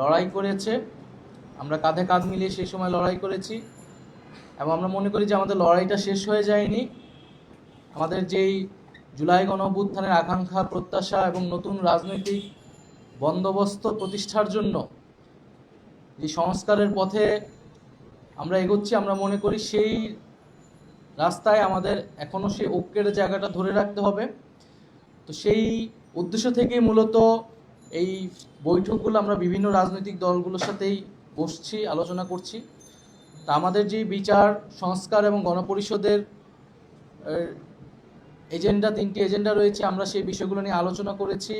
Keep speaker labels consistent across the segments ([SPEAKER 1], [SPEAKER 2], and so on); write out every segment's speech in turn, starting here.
[SPEAKER 1] লড়াই করেছে, আমরা কাঁধে কাঁধ মিলিয়ে সেই সময় লড়াই করেছি এবং আমরা মনে করি যে আমাদের লড়াইটা শেষ হয়ে যায়নি। আমাদের যেই জুলাই গণ অভ্যুত্থানের আকাঙ্ক্ষা, প্রত্যাশা এবং নতুন রাজনৈতিক বন্দোবস্ত প্রতিষ্ঠার জন্য যে সংস্কারের পথে আমরা এগোচ্ছি, আমরা মনে করি সেই রাস্তায় আমাদের এখনও সেই ঐক্যের জায়গাটা ধরে রাখতে হবে। তো সেই উদ্দেশ্য থেকেই মূলত এই বৈঠকগুলো আমরা বিভিন্ন রাজনৈতিক দলগুলোর সাথেই বসছি, আলোচনা করছি। তা আমাদের যে বিচার, সংস্কার এবং গণপরিষদের এজেন্ডা, তিনটি এজেন্ডা রয়েছে, আমরা সেই বিষয়গুলো নিয়ে আলোচনা করেছি।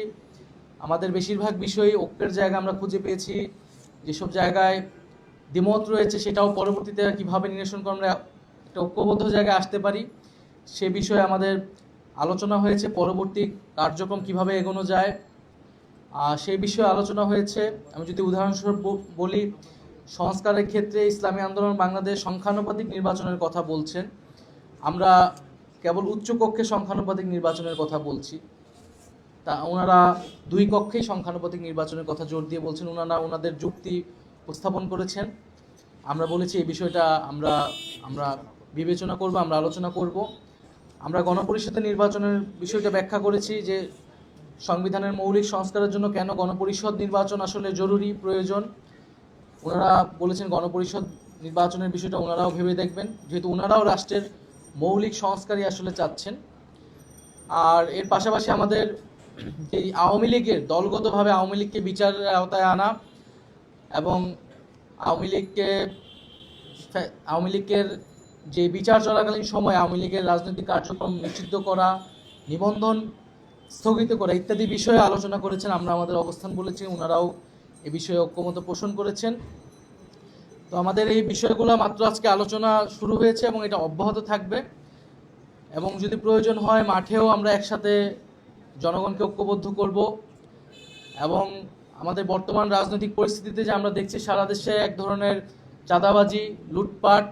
[SPEAKER 1] আমাদের বেশিরভাগ বিষয়ই ঐক্যের জায়গা আমরা খুঁজে পেয়েছি। যেসব জায়গায় দ্বিমত রয়েছে, সেটাও পরবর্তীতে কীভাবে নিরসন করে আমরা একটা ঐক্যবদ্ধ জায়গায় আসতে পারি, সে বিষয়ে আমাদের আলোচনা হয়েছে। পরবর্তী কার্যক্রম কীভাবে এগোনো যায় সেই বিষয়ে আলোচনা হয়েছে। আমি যদি উদাহরণস্বরূপ বলি, সংস্কারের ক্ষেত্রে ইসলামী আন্দোলন বাংলাদেশ সংখ্যানুপাতিক নির্বাচনের কথা বলছেন। আমরা কেবল উচ্চ কক্ষে সংখ্যানুপাতিক নির্বাচনের কথা বলছি। তা ওনারা দুই কক্ষেই সংখ্যানুপাতিক নির্বাচনের কথা জোর দিয়ে বলছেন। ওনারা ওনাদের যুক্তি উপস্থাপন করেছেন। আমরা বলেছি, এই বিষয়টা আমরা আমরা বিবেচনা করব, আমরা আলোচনা করব। আমরা গণপরিষদের নির্বাচনের বিষয়টা ব্যাখ্যা করেছি যে সংবিধানের মৌলিক সংস্কারের জন্য কেন গণপরিষদ নির্বাচন আসলে জরুরি, প্রয়োজন? ওনারা বলেছেন গণপরিষদ নির্বাচনের বিষয়টা ওনারাও ভেবে দেখবেন। যেহেতু ওনারাও রাষ্ট্রের মৌলিক সংস্কারই আসলে চাচ্ছেন। আর এর পাশাপাশি আমাদের এই আওয়ামী লীগের দলগতভাবে আওয়ামী লীগকে বিচারের আওতায় আনা এবং আওয়ামী লীগকে আওয়ামী লীগের যে বিচার চলাকালীন সময় আওয়ামী লীগের রাজনৈতিক কার্যক্রম নিষিদ্ধ করা, নিবন্ধন স্থগিত করা ইত্যাদি বিষয়ে আলোচনা করেছেন, আমরা আমাদের অবস্থান বলেছি ওনারাও এ বিষয়ে ঐক্যমত পোষণ করেছেন। তো আমাদের এই বিষয়গুলো মাত্র আজকে আলোচনা শুরু হয়েছে এবং এটা অব্যাহত থাকবে। এবং যদি প্রয়োজন হয়, মাঠেও আমরা একসাথে জনগণকে ঐক্যবদ্ধ করব এবং আমাদের বর্তমান রাজনৈতিক পরিস্থিতিতে যে আমরা দেখছি, সারা দেশে এক ধরনের চাঁদাবাজি, লুটপাট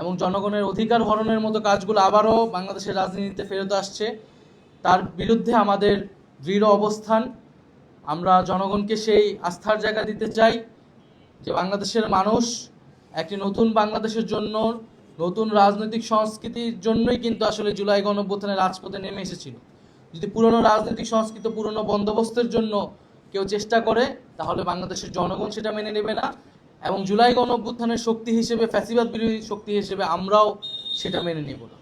[SPEAKER 1] এবং জনগণের অধিকার হরণের মতো কাজগুলো আবারও বাংলাদেশের রাজনীতিতে ফেরত আসছে। তার বিরুদ্ধে আমাদের দৃঢ় অবস্থান। আমরা জনগণকে সেই আস্থার জায়গা দিতে চাই যে বাংলাদেশের মানুষ একটি নতুন বাংলাদেশের জন্য, নতুন রাজনৈতিক সংস্কৃতির জন্যই কিন্তু আসলে জুলাই গণঅভ্যুত্থানের রাজপথে নেমে এসেছিল। যদি পুরনো রাজনৈতিক সংস্কৃতি, পুরনো বন্দোবস্তের জন্য কেউ চেষ্টা করে, তাহলে বাংলাদেশের জনগণ সেটা মেনে নেবে না এবং জুলাই গণ অভ্যুত্থানের শক্তি হিসেবে, ফ্যাসিবাদ বিরোধী শক্তি হিসেবে আমরাও সেটা মেনে নেব না।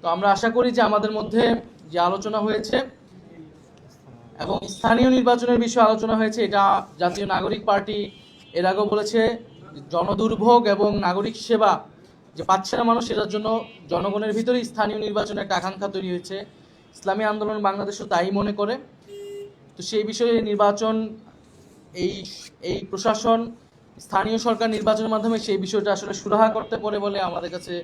[SPEAKER 1] তো আমরা আশা করি যে আমাদের মধ্যে যে আলোচনা হয়েছে এবং স্থানীয় নির্বাচনের বিষয়ে আলোচনা হয়েছে, এটা জাতীয় নাগরিক পার্টি এর আগেও বলেছে জনদুর্ভোগ এবং নাগরিক সেবা যে পাচ্ছে না মানুষ, সেটার জন্য জনগণের ভিতরেই স্থানীয় নির্বাচনের একটা আকাঙ্ক্ষা তৈরি হয়েছে। ইসলামী আন্দোলন বাংলাদেশও তাই মনে করে। তো সেই বিষয়ে নির্বাচন, এই এই প্রশাসন, স্থানীয় সরকার নির্বাচনের মাধ্যমে সেই বিষয়টা আসলে সুরাহা করতে পারে বলে আমাদের কাছে